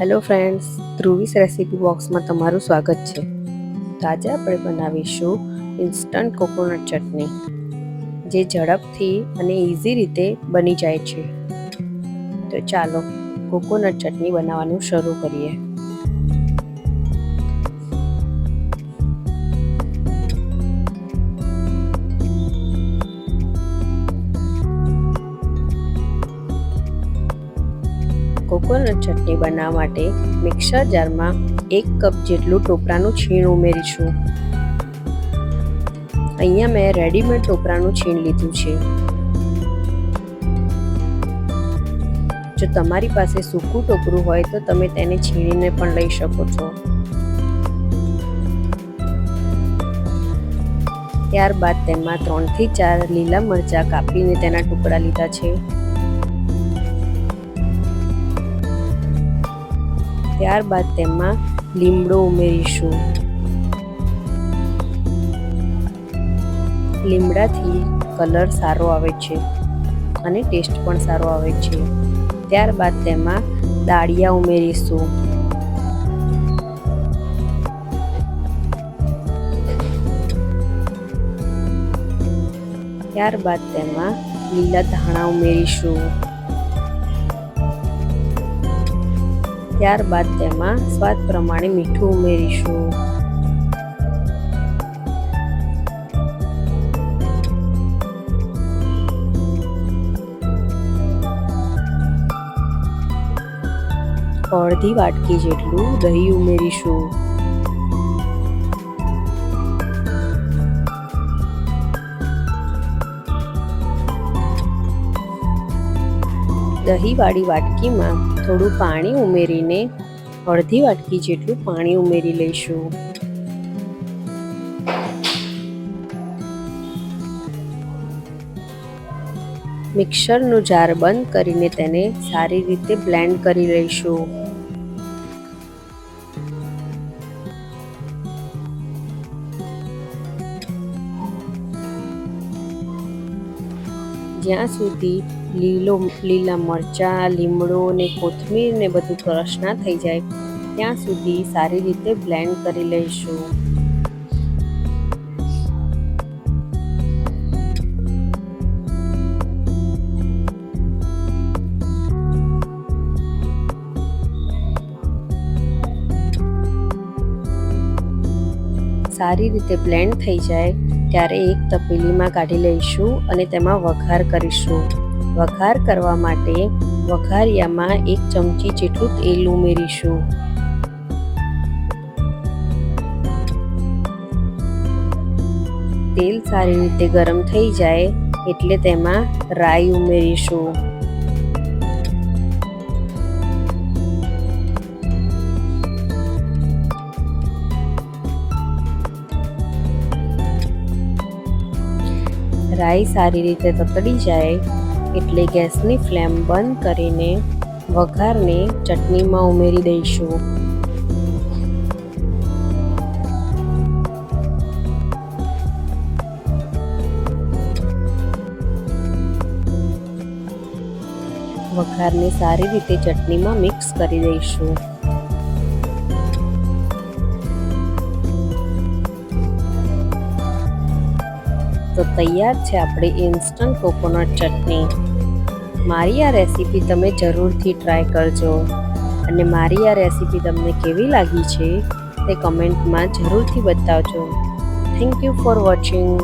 Hello friends ધ્રુવીસ recipe બોક્સમાં તમારું સ્વાગત છે. તો આજે આપણે બનાવીશું ઇન્સ્ટન્ટ કોકોનટ ચટણી, જે ઝડપથી અને ઇઝી રીતે બની જાય છે. તો ચાલો કોકોનટ ચટણી બનાવવાનું શરૂ કરીએ. કોકોનટ ચટણી બનાવવા માટે મિક્સર જારમાં એક કપ જેટલું ટોપરાનું છીણ ઉમેરીશું. અહીંયા મેં રેડીમેડ ટોપરાનું છીણ લીધું છે. જો તમારી પાસે સૂકું ટોપરું હોય તો તમે તેને છીણીને પણ લઈ શકો છો. ત્યારબાદ તેમાં ત્રણથી ચાર લીલા મરચાં કાપીને તેના ટુકડા લીધા છે. ત્યારબાદ તેમાં લીમડો ઉમેરીશું. લીમડાથી કલર સારો આવે છે અને ટેસ્ટ પણ સારો આવે છે. ત્યારબાદ તેમાં દાળિયા ઉમેરીશું. ત્યારબાદ તેમાં લીલા ધાણા ઉમેરીશું. ત્યારબાદ તેમાં સ્વાદ પ્રમાણે મીઠું ઉમેરીશું. અડધી વાટકી જેટલું દહીં ઉમેરીશું. દહીંવાળી વાટકીમાં થોડું પાણી ઉમેરીને અડધી વાટકી જેટલું પાણી ઉમેરી લઈશું. મિક્સરનું જાર બંધ કરીને તેને સારી રીતે બ્લેન્ડ કરી લઈશું. જ્યાં સુધી લીલો, લીલા મરચાં, લીમડો ને કોથમીર ને બધું ક્રશ ના થઈ જાય. ત્યાં સુધી સારી રીતે બ્લેન્ડ કરી લઈશું. સારી રીતે બ્લેન્ડ થઈ જાય, ત્યારે એક તપેલીમાં કાઢી લઈશું અને તેમાં વઘાર કરીશું. વઘાર કરવા માટે વઘારિયામાં એક ચમચી જેટલું તેલ ઉમેરીશું. તેલ સારી રીતે ગરમ થઈ જાય એટલે તેમાં રાઈ ઉમેરીશું. રાઈ સારી રીતે તતડી જાય એટલે ગેસની ફ્લેમ બંધ કરીને વઘારને ચટણીમાં ઉમેરી દઈશું. વઘારને સારી રીતે ચટણીમાં મિક્સ કરી દઈશું. તો તૈયાર છે આપણી ઇન્સ્ટન્ટ કોકોનટ ચટણી. મારી આ રેસીપી તમે જરૂરથી ટ્રાય કરજો. અને મારી આ રેસીપી તમને કેવી લાગી છે તે કમેન્ટમાં જરૂરથી બતાવજો. Thank you for watching